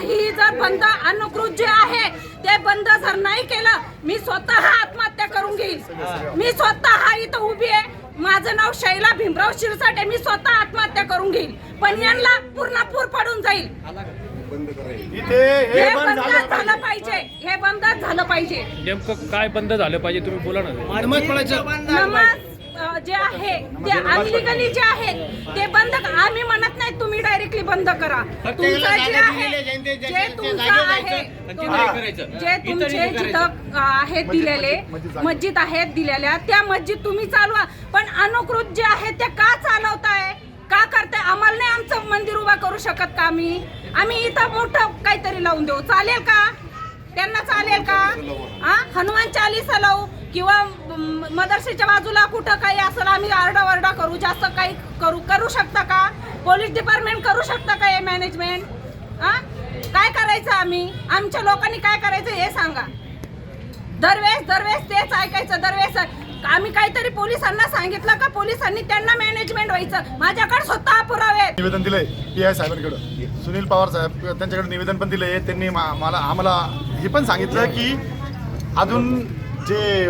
ही जर बंद अनुकृत जे आहे ते बंद जर नाही केलं मी स्वतः आत्महत्या करून घेईल मी स्वतः इथं उभी आहे. माझं नाव शैला भीमराव शिरसाटे मी स्वतः आत्महत्या करून घेईल पण यांना पूर्ण इथे हे हे बंद झालं पाहिजे. हे बंद झालं पाहिजे. नेमकं काय बंद झालं पाहिजे तुम्ही बोला ना. नमाज जे आहे ते अनलिगली जे आहे ते बंद क- आम्ही म्हणत नाही तुम्ही डायरेक्टली बंद करा. तुमचं जे आहे जे तुमचं आहे जे तुमचे जिथं आहेत दिलेले मस्जिद आहेत दिलेल्या त्या मस्जिद तुम्ही चालवा. पण अनुकृत जे आहे ते का चालवताय? का करताय? आम्हाला नाही आमचं मंदिर उभा करू शकत का आम्ही? आम्ही इथं मोठं काहीतरी लावून देऊ. चालेल का? त्यांना चालेल का? हा हनुमान चालीसा लावू किंवा म- मदरसेच्या बाजूला कुठं काही असेल आम्ही आरडाओरडा करू जास्त काही करू करू शकता का? पोलीस डिपार्टमेंट करू शकता का हे मॅनेजमेंट हा काय करायचं आम्ही? आमच्या लोकांनी काय करायचं हे सांगा. दरवेळेस दरवेळेस तेच ऐकायचं दरवेळेस आम्ही काहीतरी पोलिसांना सांगितलं का? पोलिसांनी त्यांना मॅनेजमेंट व्हायचं. माझ्याकडे स्वतः पुरावे आहेत. निवेदन दिलंय पी आय साहेबांकडे. सुनील पवार साहेब त्यांच्याकडे निवेदन पण दिलंय. त्यांनी मा- मला आम्हाला हे पण सांगितलं की अजून जे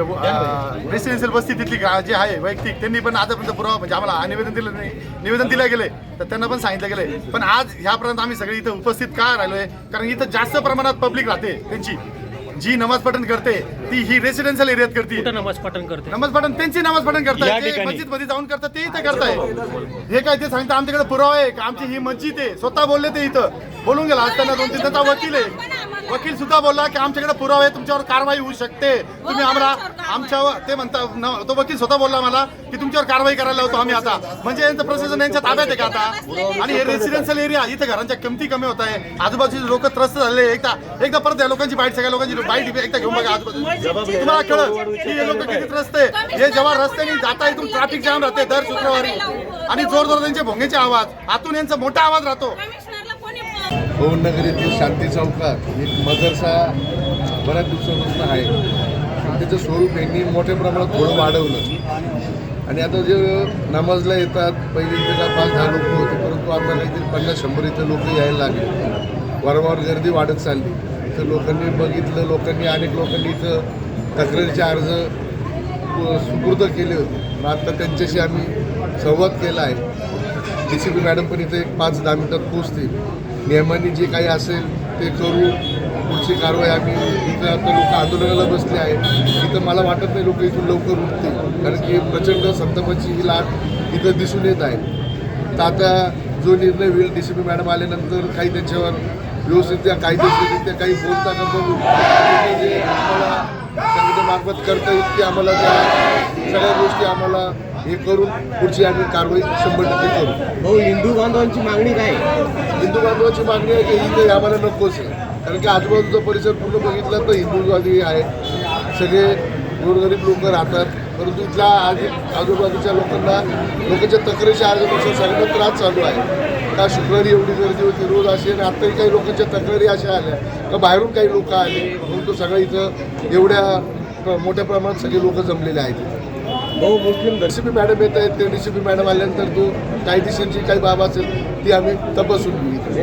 रेसिडेन्शियल वस्ती तिथली गा- जे आहे वैयक्तिक त्यांनी पण आतापर्यंत पुरावा म्हणजे आम्हाला निवेदन दिलं नाही. निवेदन दिलं गेले तर त्यांना पण सांगितलं गेलंय. पण आज ह्यापर्यंत आम्ही सगळे इथं उपस्थित का राहिलोय? कारण इथं जास्त प्रमाणात पब्लिक राहते त्यांची. जी नमाज पठण करते ती ही रेसिडेन्शियल एरियात करते. कुठं नमाज पठण करते? नमाज पठण त्यांची नमाज पठण या करताय ठिकाणी. मस्जिदमध्ये जाऊन करतात ते इथं करताय. हे काय ते सांगता आमच्याकडे पुरावा आहे का आमची ही मस्जिद आहे. स्वतः बोलले ते इथं. बोलून गेला असताना दोन तीन त्यांचा वकील आहे. वकील सुद्धा बोलला की आमच्याकडे पुरावा आहे तुमच्यावर कारवाई होऊ शकते. तुम्ही आम्हाला आमच्यावर ते म्हणता तो वकील स्वतः बोलला मला की तुमच्यावर कारवाई करायला होतो आम्ही आता. म्हणजे यांचं प्रशासन यांच्या ताब्यात आहे का आता? आणि हे रेसिडेन्शियल एरिया इथे घरांच्या किमती कमी होत आहे. आजूबाजूचे लोक त्रस्त झाले. एकदा एकदा परत या लोकांची बाईट सगळ्या लोकांची बाईट एकदा घेऊन बघा आजूबाजू तुम्हाला कळत की हे लोक किती त्रस्त आहे? हे जेव्हा रस्त्याने जाता इथून ट्रॅफिक जाम राहते दर शुक्रवारी. आणि जोर जोर त्यांचे भोंगेचे आवाज. आतून यांचा मोठा आवाज राहतो. पवननगर येथील शांती चौकात एक मदरसा बऱ्याच दिवसापासून आहे. त्याचं स्वरूप यांनी मोठ्या प्रमाणात थोडं वाढवलं. आणि आता जे नमाजला येतात पहिले त्याला पाच दहा लोक होते परंतु आता काहीतरी पन्नास शंभर इथं लोक यायला लागले. वारंवार गर्दी वाढत चालली. इथं लोकांनी बघितलं लोकांनी अनेक लोकांनी इथं तक्रारीचे अर्ज सुपूर्द केले होते. मग आता त्यांच्याशी आम्ही संवाद केला आहे. डी सी पी मॅडम पण इथे एक पाच दहा मिनटात पोचतील नियमांनी जे काही असेल ते करू. पुढची कारवाई आम्ही इथं आता लोक आंदोलनाला बसले आहेत. इथं मला वाटत नाही लोक इथून लवकर उठतील. कारण की प्रचंड संतापाची ही लाट इथं दिसून येत आहे. तर आता जो निर्णय होईल डी सी पी मॅडम आल्यानंतर काही त्याच्यावर व्यवस्थित कायदेशीररित्या काही बोलताना बघू आणि जे आम्हाला संघटनेमार्फत करता येईल ते आम्हाला त्या सगळ्या गोष्टी आम्हाला हे करून पुढची आम्ही कारवाई शंभर टक्के करू. भाऊ हिंदू बांधवांची मागणी काय? आहे? हिंदू बांधवाची मागणी आहे की इथे आम्हाला नकोच आहे. कारण की आजूबाजूचा परिसर पूर्ण बघितला तर हिंदूवादी आहे. सगळे गोरगरीब लोक राहतात. परंतु इथल्या आधी आजूबाजूच्या लोकांना लोकांच्या तक्रारीच्या अर्जानुसार सगळ्यांना त्रास चालू आहे. का शुक्रवारी एवढी गर्दी होती रोज अशी आणि आत्ताही काही लोकांच्या तक्रारी अशा आल्या का बाहेरून काही लोक आले परंतु सगळं इथं एवढ्या मोठ्या प्रमाणात सगळे लोक जमलेले आहेत. भाऊ मुस्लिम डीसीपी मॅडम येत आहेत ते डीसीपी मॅडम आल्यानंतर तो कायदेशीरची काही बाब असेल ती आम्ही तपासून घेऊ